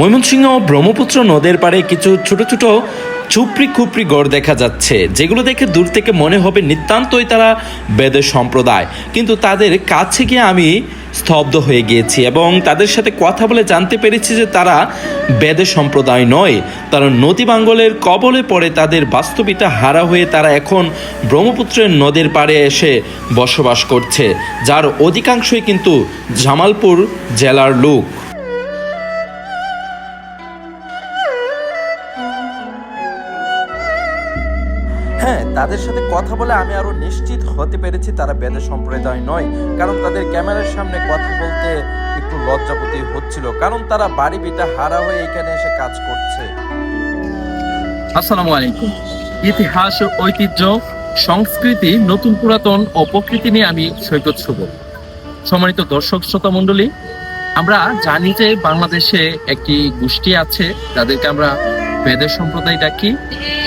ময়মনসিংহ ব্রহ্মপুত্র নদের পাড়ে কিছু ছোট ছোট চুপড়ি খুপড়ি গড় দেখা যাচ্ছে, যেগুলো দেখে দূর থেকে মনে হবে নিতান্তই তারা বেদের সম্প্রদায়। কিন্তু তাদের কাছে গিয়ে আমি স্তব্ধ হয়ে গিয়েছি এবং তাদের সাথে কথা বলে জানতে পেরেছি যে তারা বেদের সম্প্রদায় নয়, তারা নদী বাঙ্গলের কবলে পড়ে তাদের বাস্তবিতা হারা হয়ে তারা এখন ব্রহ্মপুত্রের নদের পাড়ে এসে বসবাস করছে, যার অধিকাংশই কিন্তু জামালপুর জেলার লোক। তাদের সাথে কথা বলে আমি আরও নিশ্চিত হতে পেরেছি তারা বেদের সম্প্রদায় নয়। কারণ তাদের ক্যামেরার সামনে কথা বলতে একটু লজ্জাপতি হচ্ছিল। কারণ তারা বাড়ি বিটা হারা হয়ে এখানে এসে কাজ করছে। আসসালামু আলাইকুম। ইতিহাস ঐতিহ্য, সংস্কৃতি, নতুন পুরাতন ও প্রকৃতি নিয়ে আমি সৈকত শুভ সম্মানিত দর্শক শ্রোতা মণ্ডলী, আমরা জানি যে বাংলাদেশে একটি গোষ্ঠী আছে, যাদেরকে আমরা বেদের সম্প্রদায় ডাকি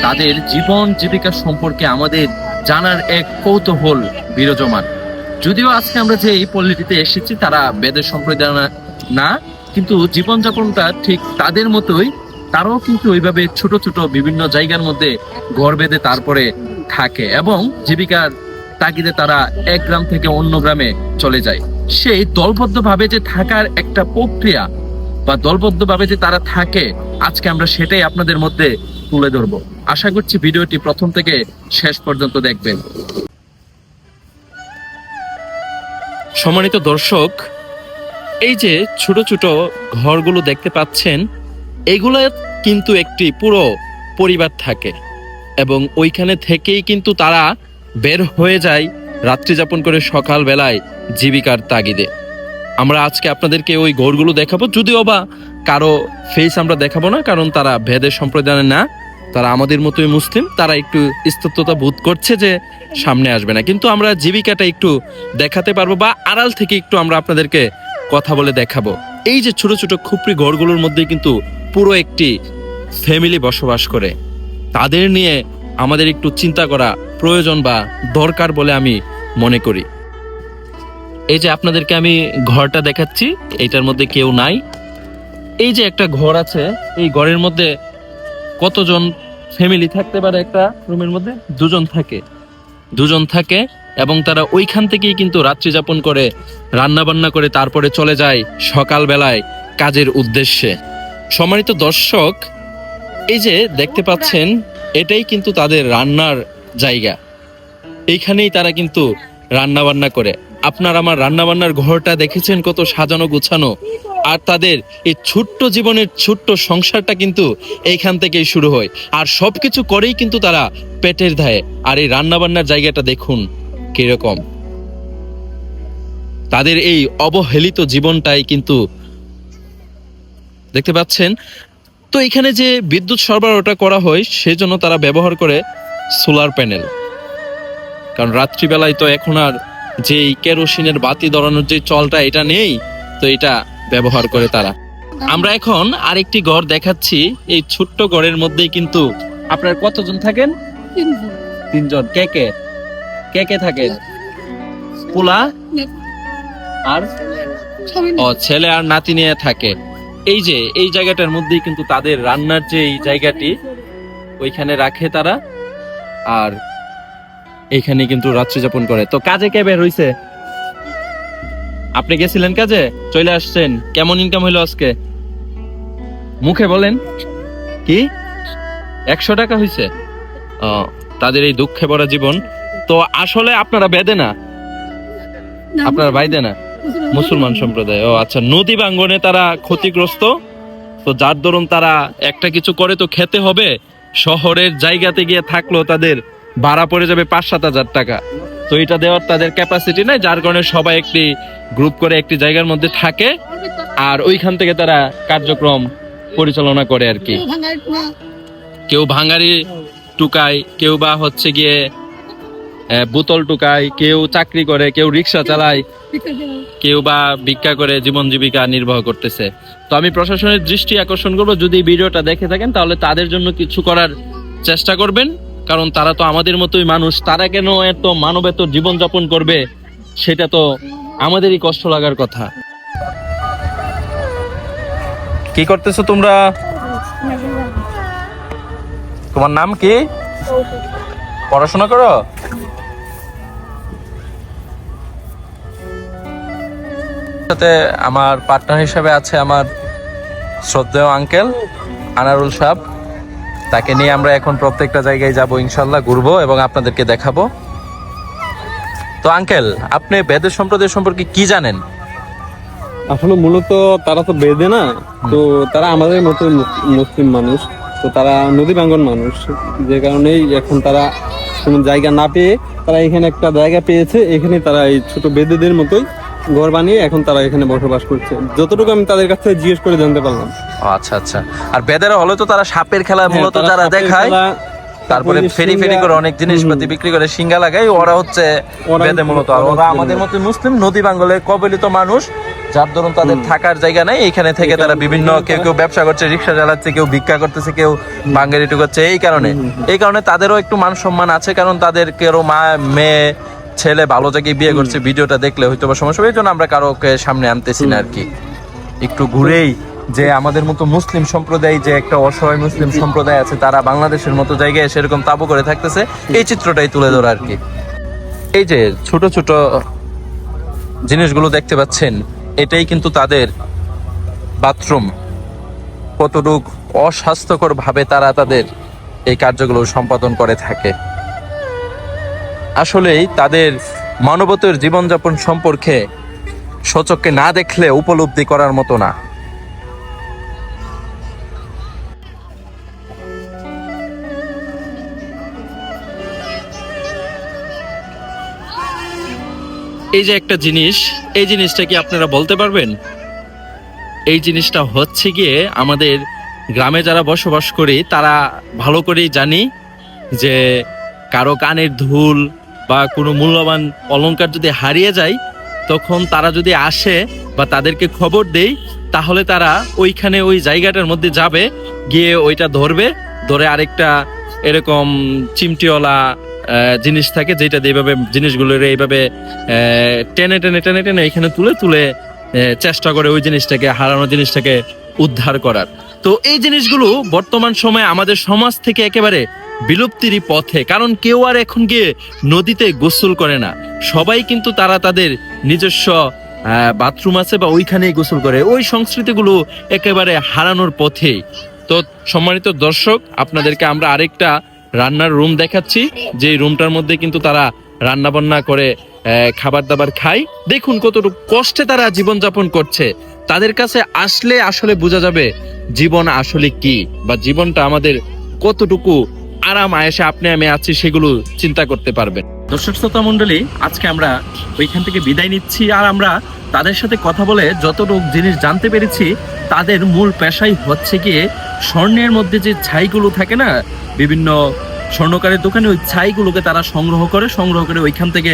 তাদের জীবন জীবিকা সম্পর্কে আমাদের জানার এক কৌতূহল বিরাজমান। যদিও আজকে আমরা যে এই পল্লীটিতে এসেছি, তারা বেদের সম্প্রদায় না, কিন্তু জীবনযাপনটা ঠিক তাদের মতোই। তারাও কিন্তু ওইভাবে ছোট ছোট বিভিন্ন জায়গার মধ্যে ঘর বেঁধে তারপরে থাকে এবং জীবিকার তাগিদে তারা এক গ্রাম থেকে অন্য গ্রামে চলে যায়। সেই দলবদ্ধভাবে যে থাকার একটা প্রক্রিয়া বা দলবদ্ধভাবে যে তারা থাকে, আজকে আমরা সেটাই আপনাদের মধ্যে তুলে ধরবো। আশা করছি ভিডিওটি প্রথম থেকে শেষ পর্যন্ত দেখবেন। সম্মানিত দর্শক, এই যে ছোট ছোট ঘরগুলো দেখতে পাচ্ছেন এগুলো কিন্তু একটি পুরো পরিবার থাকে এবং ওইখানে থেকেই কিন্তু তারা বের হয়ে যায় রাত্রি যাপন করে সকাল বেলায় জীবিকার তাগিদে। আমরা আজকে আপনাদেরকে ওই ঘরগুলো দেখাবো। যদিও বা কারও ফেস আমরা দেখাবো না, কারণ তারা ভেদের সম্প্রদায়ের না। তারা আমাদের মতোই মুসলিম, তারা একটু স্তব্ধতা বোধ করছে যে সামনে আসবে না। কিন্তু আমরা জীবিকাটা একটু দেখাতে পারব বা আড়াল থেকে একটু আমরা আপনাদেরকে কথা বলে দেখাবো। এই যে ছোট ছোট খুপড়ি ঘরগুলোর মধ্যে কিন্তু পুরো একটি ফ্যামিলি বসবাস করে। তাদের নিয়ে আমাদের একটু চিন্তা করা প্রয়োজন বা দরকার বলে আমি মনে করি। এই যে আপনাদেরকে আমি ঘরটা দেখাচ্ছি, এইটার মধ্যে কেউ নাই। এই যে একটা ঘর আছে, এই ঘরের মধ্যে কতজন ফ্যামিলি থাকতে পারে একটা রুমের মধ্যে? দুজন থাকে। দুজন থাকে এবং তারা ওইখান থেকেই কিন্তু রাত্রি যাপন করে রান্না বান্না করে, তারপরে চলে যায় সকাল বেলায় কাজের উদ্দেশ্যে। সম্মানিত দর্শক, এই যে দেখতে পাচ্ছেন, এটাই কিন্তু তাদের রান্নার জায়গা। এইখানেই তারা কিন্তু রান্না বান্না করে। আপনার আমার রান্না বান্নার ঘরটা দেখেছেন কত সাজানো গুছানো? আর তাদের এই ছোট্ট জীবনের ছোট্ট সংসারটা কিন্তু এইখান থেকেই শুরু হয়। আর সবকিছু করেই কিন্তু তারা পেটের ধায়ে। আর এই রান্না বান্নার জায়গাটা দেখুন কীরকম। তাদের এই অবহেলিত জীবনটাই কিন্তু দেখতে পাচ্ছেন? তো এখানে যে বিদ্যুৎ সরবরাহটা করা হয়, সেজন্য তারা ব্যবহার করে সোলার প্যানেল। কারণ রাত্রিবেলায় তো এখন আর যে কেরোসিনের বাতি ধরানোর যে চলটা, এটা নেই, তো এটা ব্যবহার করে তারা। আমরা এখন আরেকটি ঘর দেখাচ্ছি। এই ছোট্ট ঘরের মধ্যেই কিন্তু আপনার কতজন থাকেন? তিনজন। কে কে? কে কে থাকেন? পোলা? আর? ও, ছেলে আর নাতি নিয়ে থাকে। এই যে, এই জায়গাটার মধ্যেই কিন্তু তাদের রান্নার যে এই জায়গাটি, ওইখানে রাখে তারা। আর এইখানে কিন্তু রাত্রি যাপন করে। তো কাজে কে বের হইছে? আপনি গেছিলেন কাজে? চলে আসছেন। কেমন ইনকাম হইল আজকে? মুখে বলেন। কি? একশো টাকা হইছে? তাদের এই দুঃখে ভরা জীবন। তো আসলে আপনারা বেদে না? আপনারা বাইদে না? মুসলমান। সম্প্রদায়। ও আচ্ছা নদী বাঙ্গনে তারা ক্ষতিগ্রস্ত? তো যার দরুন তারা একটা কিছু করে তো খেতে হবে? শহরের জায়গাতে গিয়ে থাকল তাদের ভাড়া পড়ে যাবে পাঁচ সাত হাজার টাকা। তো এটা দেওয়ার তাদের ক্যাপাসিটি নাই, যার কারণে সবাই একটি গ্রুপ করে একটি জায়গার মধ্যে থাকে আর ওইখান থেকে তারা কার্যক্রম পরিচালনা করে আর কি। কেউ ভাঙারি টুকায়, কেউ বা হচ্ছে গিয়ে বোতল টুকায়, কেউ চাকরি করে, কেউ রিক্সা চালায়, কেউ বা ভিক্ষা করে, জীবন জীবিকা নির্বাহ করতেছে। তো আমি প্রশাসনের দৃষ্টি আকর্ষণ করব। যদি ভিডিওটা দেখে থাকেন, তাহলে তাদের জন্য কিছু করার চেষ্টা করবেন। কারণ তারা তো আমাদের মতোই মানুষ, তারা কেন এত মানবেত জীবন যাপন করবে? সেটা তো আমাদেরই কষ্ট লাগার কথা। কি করতেছো তোমরা? তোমার নাম কি? পড়াশোনা করো? সাথে আমার পার্টনার হিসেবে আছে আমার শ্রদ্ধেয় আঙ্কেল আনারুল সাহেব। তাকে নিয়ে আমরা এখন প্রত্যেকটা জায়গায় যাব ইনশাল্লাহ ঘুরবো এবং আপনাদেরকে দেখাবো। তো আঙ্কেল আপনি বেদের সম্প্রদায় সম্পর্কে কি জানেন? আসলে মূলত তারা তো বেদে না তো তারা আমাদের মতো মুসলিম মানুষ তো তারা নদী বাঙ্গন মানুষ। যে কারণেই এখন তারা কোনো জায়গা না পেয়ে তারা এখানে একটা জায়গা পেয়েছে এখানে তারা এই ছোট বেদেদের মতোই ঘর বানিয়ে এখন তারা এখানে বসবাস করছে। যতটুকু আমি তাদের কাছ থেকে জিজ্ঞেস করে জানতে পারলাম। আচ্ছা আচ্ছা। আর বেদেরা হলে তো তারা সাপের খেলা হ্যাঁ, মূলত তারা যারা দেখায় তারপরে ফেরি ফেরি করে অনেক জিনিসপাতি বিক্রি করে সিঙ্গা লাগায় ওরা হচ্ছে বেদে মূলত। আর ওরা আমাদের মতো মুসলিম নদী বাঙ্গলের কবলিত মানুষ যার ধরুন তাদের থাকার জায়গা নেই। এখানে থেকে তারা বিভিন্ন কেউ কেউ ব্যবসা করছে রিক্সা চালাচ্ছে কেউ ভিক্ষা করতেছে কেউ বাঙ্গারিটু করছে এই কারণে। এই কারণে তাদেরও একটু মান সম্মান আছে কারণ তাদের কেউ মা মেয়ে ছেলে ভালো জায়গায় বিয়ে করছে ভিডিওটা দেখলে হয়তো বা সমস্যা এই জন্য আমরা কারোকে সামনে আনতেছি না আর কি। একটু ঘুরেই যে আমাদের মতো মুসলিম সম্প্রদায় যে একটা অসহায় মুসলিম সম্প্রদায় আছে তারা বাংলাদেশের মতো জায়গায় সেরকম তাবু করে থাকতেছে এই চিত্রটাই তুলে ধরা আর কি। এই যে ছোট ছোট জিনিসগুলো দেখতে পাচ্ছেন এটাই কিন্তু তাদের বাথরুম। কতটুক অস্বাস্থ্যকর ভাবে তারা তাদের এই কার্যগুলো সম্পাদন করে থাকে। আসলেই তাদের মানবতার জীবনযাপন সম্পর্কে সচককে না দেখলে উপলব্ধি করার মতো না। এই যে একটা জিনিস, এই জিনিসটা কি আপনারা বলতে পারবেন? এই জিনিসটা হচ্ছে গিয়ে আমাদের গ্রামে যারা বসবাস করি, তারা ভালো করেই জানি যে কারও কানের ধুল বা কোনো মূল্যবান অলংকার যদি হারিয়ে যায়, তখন তারা যদি আসে বা তাদেরকে খবর দেই, তাহলে তারা ওইখানে ওই জায়গাটার মধ্যে যাবে, গিয়ে ওইটা ধরবে, ধরে আরেকটা এরকম চিমটিওয়ালা জিনিস থাকে যেটা দিয়ে এইভাবে জিনিসগুলোর এইভাবে টেনে টেনে টেনে টেনে এখানে তুলে তুলে চেষ্টা করে ওই জিনিসটাকে, হারানো জিনিসটাকে উদ্ধার করার। তো এই জিনিসগুলো বর্তমান সময়ে আমাদের সমাজ থেকে একেবারে বিলুপ্তিরই পথে, কারণ কেউ আর এখন গিয়ে নদীতে গোসল করে না। সবাই কিন্তু তারা তাদের নিজস্ব বাথরুম আছে বা ওইখানেই গোসল করে। ওই সংস্কৃতিগুলো একেবারে হারানোর পথে। তো সম্মানিত দর্শক, আপনাদেরকে আমরা আরেকটা রান্নার রুম দেখাচ্ছি। যে রুমটার মধ্যে কিন্তু তারা রান্না বান্না করে খাবার দাবার খায়। দেখুন কতটুকু কষ্টে তারা জীবনযাপন করছে। তাদের কাছে আসলে আসলে বোঝা যাবে জীবন আসলে কি বা জীবনটা আমাদের কতটুকু আরাম আয়েসে আপনি আমি আছি, সেগুলো চিন্তা করতে পারবেন। দর্শক শ্রোতা মন্ডলী আজকে আমরা ওইখান থেকে বিদায় নিচ্ছি আর আমরা তাদের সাথে কথা বলে যতটুকু জিনিস জানতে পেরেছি, তাদের মূল পেশাই হচ্ছে গিয়ে স্বর্ণের মধ্যে যে ছাইগুলো থাকে না, বিভিন্ন স্বর্ণকারের দোকানে ওই ছাইগুলোকে তারা সংগ্রহ করে সংগ্রহ করে ওইখান থেকে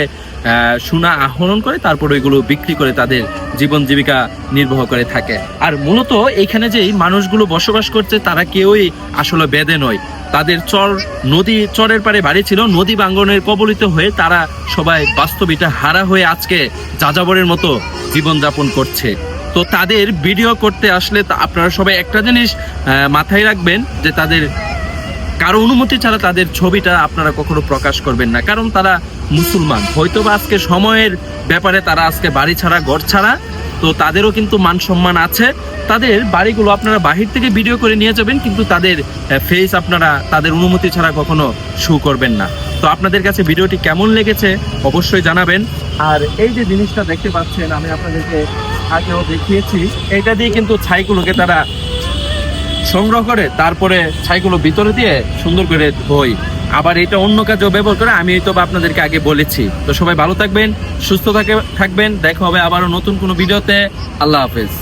সোনা আহরণ করে, তারপর ওইগুলো বিক্রি করে তাদের জীবন জীবিকা নির্বাহ করে থাকে। আর মূলত এখানে যেই মানুষগুলো বসবাস করছে, তারা কেউই আসলে বেদে নয়। তাদের চর, নদী, চরের পারে বাড়ি ছিল, নদী বাঙ্গনের কবলিত হয়ে তারা সবাই বাস্তবিটা হারা হয়ে আজকে যাযাবরের মতো জীবনযাপন করছে। তো তাদের ভিডিও করতে আসলে আপনারা সবাই একটা জিনিস মাথায় রাখবেন যে তাদের কারও অনুমতি ছাড়া তাদের ছবিটা আপনারা কখনো প্রকাশ করবেন না। কারণ তারা মুসলমান। হয়তো বা আজকে সময়ের ব্যাপারে তারা আজকে বাড়ি ছাড়া, ঘর ছাড়া, তো তাদেরও কিন্তু মান সম্মান আছে। তাদের বাড়িগুলো আপনারা বাহির থেকে ভিডিও করে নিয়ে যাবেন, কিন্তু তাদের ফেস আপনারা তাদের অনুমতি ছাড়া কখনো শু করবেন না। তো আপনাদের কাছে ভিডিওটি কেমন লেগেছে অবশ্যই জানাবেন। আর এই যে জিনিসটা দেখতে পাচ্ছেন, আমি আপনাদেরকে আগেও দেখিয়েছি, এটা দিয়ে কিন্তু ছাইগুলোকে তারা সংগ্রহ করে, তারপরে ছাইগুলো ভিতরে দিয়ে সুন্দর করে ধোই। আবার এটা অন্য কাজেও ব্যবহার করে, আমি তো আপনাদেরকে আগে বলেছি। তো সবাই ভালো থাকবেন, সুস্থ থাকে থাকবেন, দেখা হবে আবারও নতুন কোনো ভিডিওতে। আল্লাহ হাফেজ।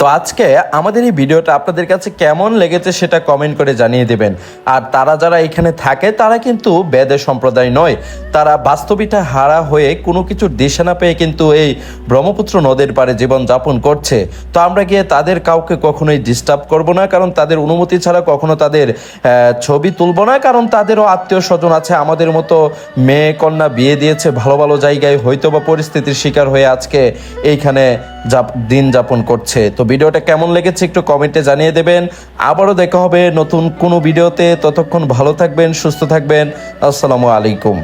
তো আজকে আমাদের এই ভিডিওটা আপনাদের কাছে কেমন লেগেছে সেটা কমেন্ট করে জানিয়ে দেবেন। আর তারা যারা এখানে থাকে, তারা কিন্তু বেদে সম্প্রদায় নয়। তারা বাস্তবিটা হারা হয়ে কোনো কিছুর দিশা না পেয়ে কিন্তু এই ব্রহ্মপুত্র নদের পারে জীবন যাপন করছে। তো আমরা গিয়ে তাদের কাউকে কখনোই ডিস্টার্ব করব না, কারণ তাদের অনুমতি ছাড়া কখনো তাদের ছবি তুলব না। কারণ তাদেরও আত্মীয় স্বজন আছে, আমাদের মতো মেয়ে কন্যা বিয়ে দিয়েছে, ভালো ভালো জায়গায় হয়তো বা পরিস্থিতির শিকার হয়ে আজকে এইখানে দিন যাপন করছে। তো ভিডিওটা কেমন লেগেছে একটু কমেন্টে জানিয়ে দেবেন। আবারও দেখা হবে নতুন কোনো ভিডিওতে। ততক্ষণ ভালো থাকবেন, সুস্থ থাকবেন। আসসালামু আলাইকুম।